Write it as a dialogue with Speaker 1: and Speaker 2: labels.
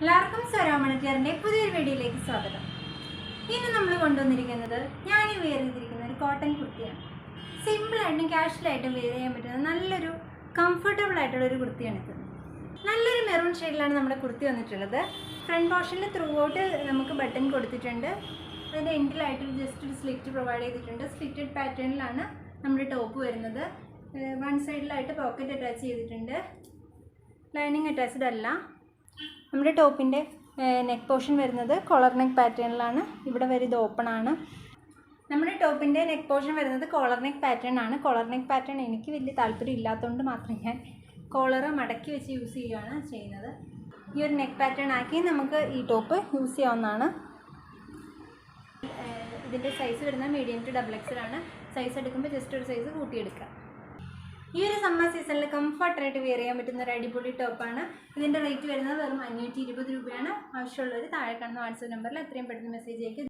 Speaker 1: എല്ലാവർക്കും സ്വരാമണിറ്റിയറിന്റെ പുതിയൊരു വീഡിയോയിലേക്ക് സ്വാഗതം. ഇന്ന് നമ്മൾ കൊണ്ടുവന്നിരിക്കുന്നത് ഞാൻ വെയർ ചെയ്തിരിക്കുന്ന ഒരു കോട്ടൺ കുർത്തിയാണ്. സിമ്പിളായിട്ടും കാഷ്വലായിട്ടും വെയർ ചെയ്യാൻ പറ്റുന്ന നല്ലൊരു കംഫർട്ടബിൾ ആയിട്ടുള്ള ഒരു കുർത്തിയാണ് ഇത്. നല്ലൊരു മെറൂൺ ഷെയ്ഡിലാണ് നമ്മുടെ കുർത്തി വന്നിട്ടുള്ളത്. ഫ്രണ്ട് പോർഷനിൽ ത്രൂ ഔട്ട് നമുക്ക് ബട്ടൺ കൊടുത്തിട്ടുണ്ട്. അതിന്റെ എൻഡിലായിട്ട് ജസ്റ്റ് ഒരു സ്ലിറ്റ് പ്രൊവൈഡ് ചെയ്തിട്ടുണ്ട്. സ്ലിറ്റഡ് പാറ്റേണിലാണ് നമ്മുടെ ടോപ്പ് വരുന്നത്. വൺ സൈഡിലായിട്ട് പോക്കറ്റ് അറ്റാച്ച് ചെയ്തിട്ടുണ്ട്. ലൈനിങ് അറ്റാച്ച്ഡ് അല്ല. നമ്മുടെ ടോപ്പിന്റെ നെക്ക് പോർഷൻ വരുന്നത് കോളർ നെക്ക് പാറ്റേണിലാണ് ഇവിടെ വരെ ഇത് ഓപ്പൺ ആണ്. നമ്മുടെ ടോപ്പിന്റെ നെക്ക് പോർഷൻ വരുന്നത് കോളർ നെക്ക് പാറ്റേൺ ആണ്. കോളർ നെക്ക് പാറ്റേൺ എനിക്ക് വലിയ താല്പര്യം ഇല്ലാത്തതുകൊണ്ട് മാത്രം ഞാൻ കോളർ മടക്കി വെച്ച് യൂസ് ചെയ്യുകയാണ് ചെയ്യുന്നത്. ഈ ഒരു നെക്ക് പാറ്റേൺ ആക്കി നമുക്ക് ഈ ടോപ്പ് യൂസ് ചെയ്യാവുന്നതാണ്. ഇതിന്റെ സൈസ് വരുന്നത് മീഡിയം ടു ഡബിൾ എക്സൽ ആണ് സൈസ് എടുക്കുമ്പോൾ ജസ്റ്റ് ഒരു സൈസ് കൂട്ടിയെടുക്കുക. ഈ ഒരു സമ്മർ സീസണിൽ കംഫർട്ടായിട്ട് വെയർ ചെയ്യാൻ പറ്റുന്ന ഒരു അടിപൊളി ടോപ്പാണ് ഇതിന്റെ റേറ്റ് വരുന്നത് വെറും അഞ്ഞൂറ്റി ഇരുപത് രൂപയാണ്. ആവശ്യമുള്ളവർ താഴെ കാണുന്ന വാട്സപ്പ് നമ്പറിൽ എത്രയും പെട്ടെന്ന് മെസ്സേജ് അയക്കുക